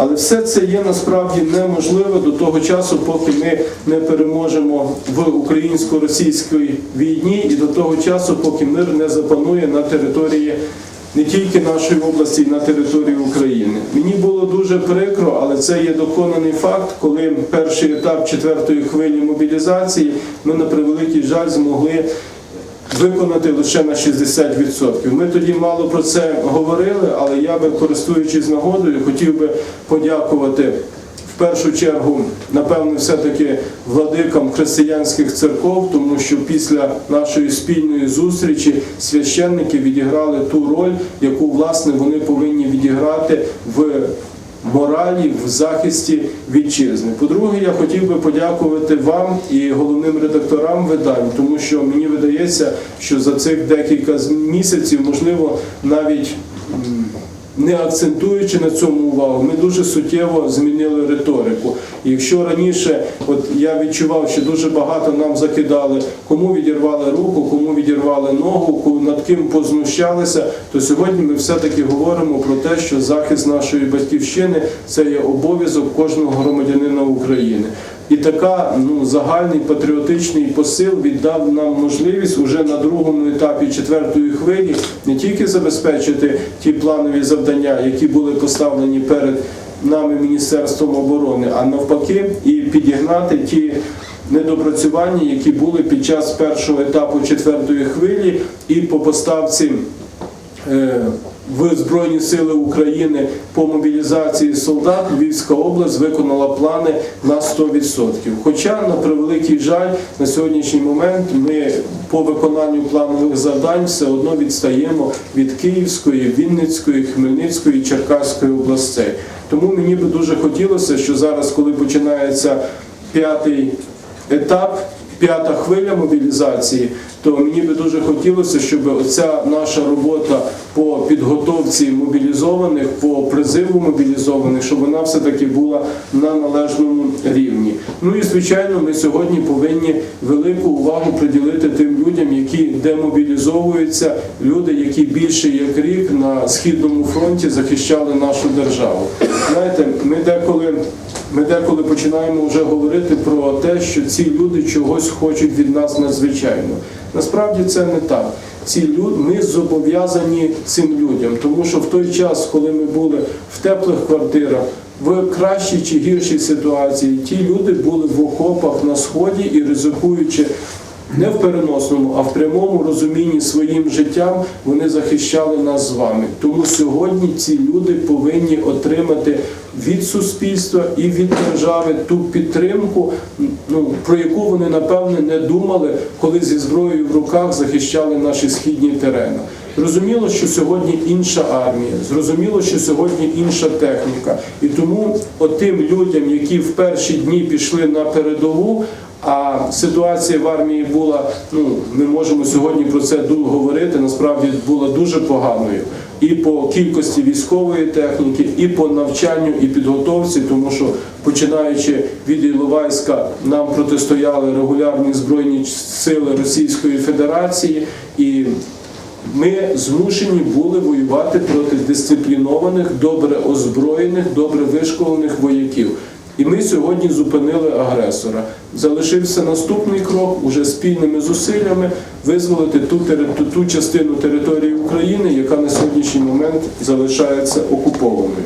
Але все це є насправді неможливо до того часу, поки ми не переможемо в українсько-російській війні, і до того часу, поки мир не запанує на території не тільки нашої області, і на території України. Мені було дуже прикро, але це є доконаний факт, коли перший етап четвертої хвилі мобілізації ми на превеликий жаль змогли виконати лише на 60%. Ми тоді мало про це говорили, але я би, користуючись нагодою, хотів би подякувати в першу чергу, напевно, все-таки владикам християнських церков, тому що після нашої спільної зустрічі священники відіграли ту роль, яку власне вони повинні відіграти в моралі в захисті вітчизни. По-друге, я хотів би подякувати вам і головним редакторам видань, тому що мені видається, що за цих декілька місяців, можливо, навіть не акцентуючи на цьому увагу, ми дуже суттєво змінили риторику. Якщо раніше, от я відчував, що дуже багато нам закидали, кому відірвали руку, кому відірвали ногу, над ким познущалися, то сьогодні ми все-таки говоримо про те, що захист нашої батьківщини це є обов'язок кожного громадянина України. І така ну загальний патріотичний посил віддав нам можливість уже на другому етапі четвертої хвилі не тільки забезпечити ті планові завдання, які були поставлені перед нами Міністерством оборони, а навпаки, і підігнати ті недопрацювання, які були під час першого етапу четвертої хвилі, і по поставці. е, В Збройні Сили України по мобілізації солдат Львівська область виконала плани на 100%. Хоча, на превеликий жаль, на сьогоднішній момент ми по виконанню планових завдань все одно відстаємо від Київської, Вінницької, Хмельницької, Черкаської областей. Тому мені би дуже хотілося, що зараз, коли починається п'ятий етап, п'ята хвиля мобілізації, то мені би дуже хотілося, щоб оця наша робота по підготовці мобілізованих, по призиву мобілізованих, щоб вона все-таки була на належному рівні. Ну і звичайно, ми сьогодні повинні велику увагу приділити тим людям, які демобілізовуються, люди, які більше як рік на східному фронті захищали нашу державу. Знаєте, ми деколи. Ми деколи починаємо вже говорити про те, що ці люди чогось хочуть від нас надзвичайно. Насправді це не так. Ці люди, ми зобов'язані цим людям, тому що в той час, коли ми були в теплих квартирах, в кращій чи гіршій ситуації, ті люди були в окопах на сході і ризикуючи не в переносному, а в прямому розумінні своїм життям вони захищали нас з вами. Тому сьогодні ці люди повинні отримати від суспільства і від держави ту підтримку, ну про яку вони напевне не думали, коли зі зброєю в руках захищали наші східні терени. Зрозуміло, що сьогодні інша армія, зрозуміло, що сьогодні інша техніка. І тому отим людям, які в перші дні пішли на передову, а ситуація в армії була, ну ми можемо сьогодні про це говорити, насправді була дуже поганою. І по кількості військової техніки, і по навчанню і підготовці, тому що починаючи від Іловайська нам протистояли регулярні збройні сили Російської Федерації, і ми змушені були воювати проти дисциплінованих, добре озброєних, добре вишколених вояків. І ми сьогодні зупинили агресора. Залишився наступний крок уже спільними зусиллями визволити ту, ту, ту частину території України, яка на сьогоднішній момент залишається окупованою.